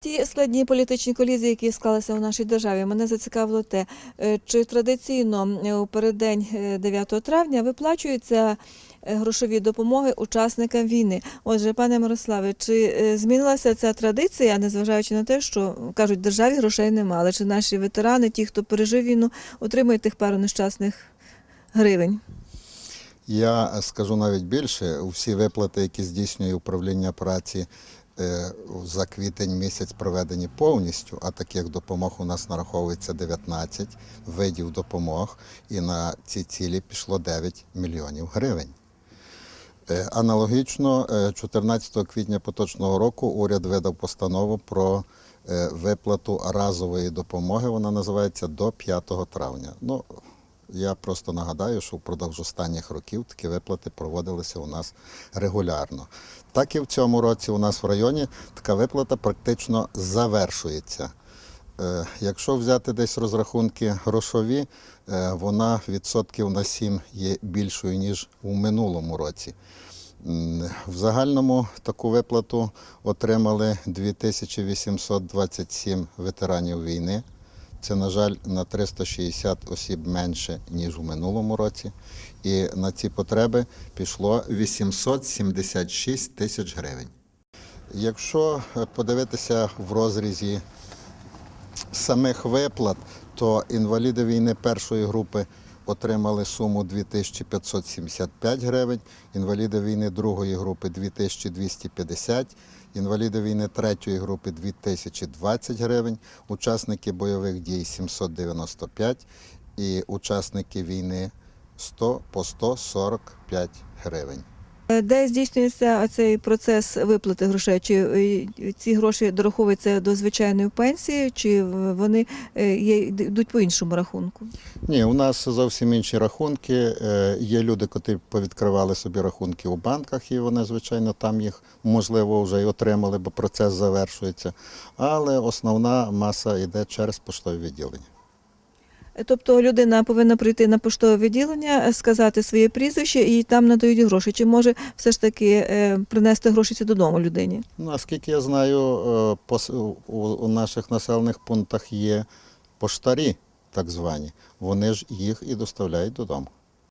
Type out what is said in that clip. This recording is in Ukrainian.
Ті складні політичні колізії, які склалися у нашій державі, мене зацікавило те, е, чи традиційно е, у переддень е, 9 травня виплачуються е, грошові допомоги учасникам війни. Отже, пане Мирославе, чи е, змінилася ця традиція, незважаючи на те, що кажуть, державі грошей немає, але чи наші ветерани, ті, хто пережив війну, отримують тих пару нещасних гривень? Я скажу навіть більше, всі виплати, які здійснює управління праці е, за квітень місяць проведені повністю, а таких допомог у нас нараховується 19 видів допомог, і на ці цілі пішло 9 мільйонів гривень. Е, Аналогічно, е, 14 квітня поточного року уряд видав постанову про е, виплату разової допомоги. Вона називається до 5 травня. Ну, я просто нагадаю, що впродовж останніх років такі виплати проводилися у нас регулярно. Так і в цьому році у нас в районі така виплата практично завершується. Е, Якщо взяти десь розрахунки грошові, е, вона відсотків на 7 є більшою, ніж у минулому році. В загальному таку виплату отримали 2827 ветеранів війни. Це, на жаль, на 360 осіб менше, ніж у минулому році. І на ці потреби пішло 876 тисяч гривень. Якщо е, подивитися в розрізі самих виплат, то інваліди війни першої групи отримали суму 2575 гривень, інваліди війни другої групи 2250, інваліди війни третьої групи 2020 гривень, учасники бойових дій 795 і учасники війни 100 по 145 гривень. Де здійснюється цей процес виплати грошей? Чи е, ці гроші дораховуються до звичайної пенсії, чи вони е, йдуть по іншому рахунку? Ні, у нас зовсім інші рахунки. Е, Є люди, які повідкривали собі рахунки у банках, і вони, звичайно, там їх можливо вже й отримали, бо процес завершується. Але основна маса йде через поштове відділення. Тобто людина повинна прийти на поштове відділення, е, сказати своє прізвище і там надають гроші. Чи може все ж таки е, принести гроші додому людині? Наскільки я знаю, е, у наших населених пунктах є поштарі, так звані. Вони ж їх і доставляють додому.